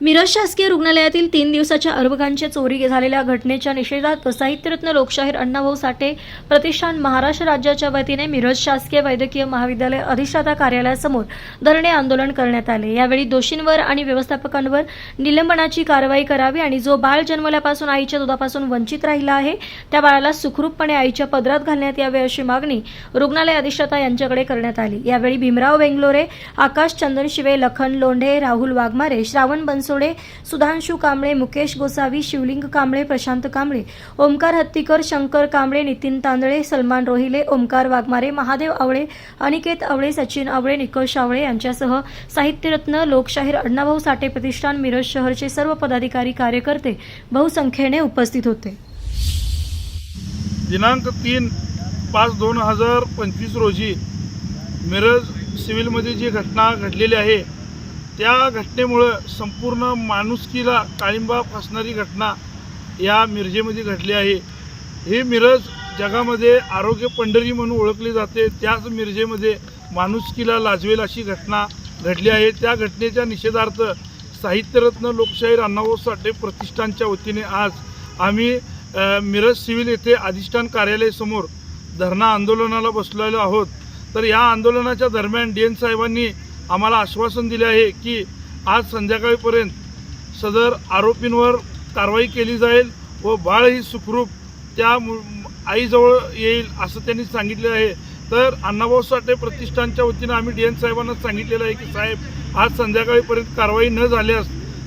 मिरज शासकीय रुग्णालयातील तीन दिवसाच्या अर्भकांच्या चोरी झालेल्या घटनेच्या निषेधात साहित्यरत्न लोकशाहीर अण्णाभाऊ साठे प्रतिष्ठान महाराष्ट्र राज्याच्या वतीने मिरज शासकीय वैद्यकीय महाविद्यालय अधिष्ठाता कार्यालयासमोर धरणे आंदोलन करण्यात आले. यावेळी दोषींवर आणि व्यवस्थापकांवर निलंबनाची कारवाई करावी आणि जो बाळ जन्मल्यापासून आईच्या दुधापासून वंचित राहिला आहे त्या बाळाला सुखरूपपणे आईच्या पदरात घालण्यात यावे अशी मागणी रुग्णालय अधिष्ठाता यांच्याकडे करण्यात आली. यावेळी भीमराव बेंगलोरे आकाश चंदनशिवे लखन लोंढे राहुल वाघमारे श्रावण बनसोडे सुधांशू कांबळे मुकेश गोसावी शिवलिंग कांबळे प्रशांत कांबळे ओमकार हत्तीकर शंकर कांबळे नितीन तांदळे सलमान रोहिले ओमकार वाघमारे महादेव आवळे अनिकेत आवळे सचिन आवळे निकष आवळे यांच्यासह साहित्यरत्न लोकशाहीर अण्णाभाऊ साठे प्रतिष्ठान मिरज शहरचे सर्व पदाधिकारी कार्यकर्ते बहुसंख्येने उपस्थित होते. दिनांक तीन पाच दोन हजार पंचवीस रोजी मिरज सिव्हिलमध्ये जी घटना घडलेली आहे त्या घटनेमुळं संपूर्ण माणुसकीला काळिंबा फासणारी घटना या मिरजेमध्ये घडली आहे. ही मिरज जगामध्ये आरोग्य पंढरी म्हणून ओळखली जाते. त्याच मिरजेमध्ये माणुसकीला लाजवेल अशी घटना घडली आहे. त्या घटनेच्या निषेधार्थ साहित्यरत्न लोकशाहीर अण्णाभाऊ साठे प्रतिष्ठानच्या वतीने आज आम्ही मिरज सिव्हिल येथे अधिष्ठान कार्यालयासमोर धरणा आंदोलनाला बसलेलो आहोत. तर या आंदोलनाच्या दरम्यान डी एन साहेबांनी आम्हाला आश्वासन दिले आहे की आज संध्याकाळीपर्यंत सदर आरोपींवर कारवाई केली जाईल व बाळ ही सुखरूप त्या आईजवळ येईल असं त्यांनी सांगितले आहे. तर अण्णाभाऊ साठे प्रतिष्ठानच्या वतीनं आम्ही डी एन साहेबांना सांगितलेलं आहे की साहेब आज संध्याकाळीपर्यंत कारवाई न झाल्यास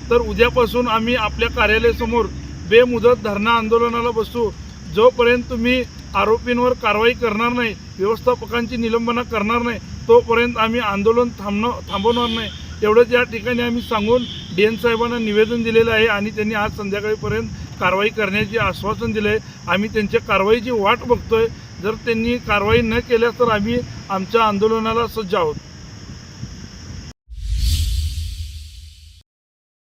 तर उद्यापासून आम्ही आपल्या कार्यालयासमोर बेमुदत धरणा आंदोलनाला बसू. जोपर्यंत तुम्ही आरोपींवर कारवाई करणार नाही व्यवस्थापकांची निलंबना करणार नाही तोपर्यंत आम्ही आंदोलन थांबणं थांबवणार नाही. एवढंच या ठिकाणी आम्ही सांगून डी एन साहेबांना निवेदन दिलेलं आहे आणि त्यांनी आज संध्याकाळीपर्यंत कारवाई करण्याचे आश्वासन दिलं आहे. आम्ही त्यांच्या कारवाईची वाट बघतोय. जर त्यांनी कारवाई न केल्यास तर आम्ही आमच्या आंदोलनाला सज्ज आहोत.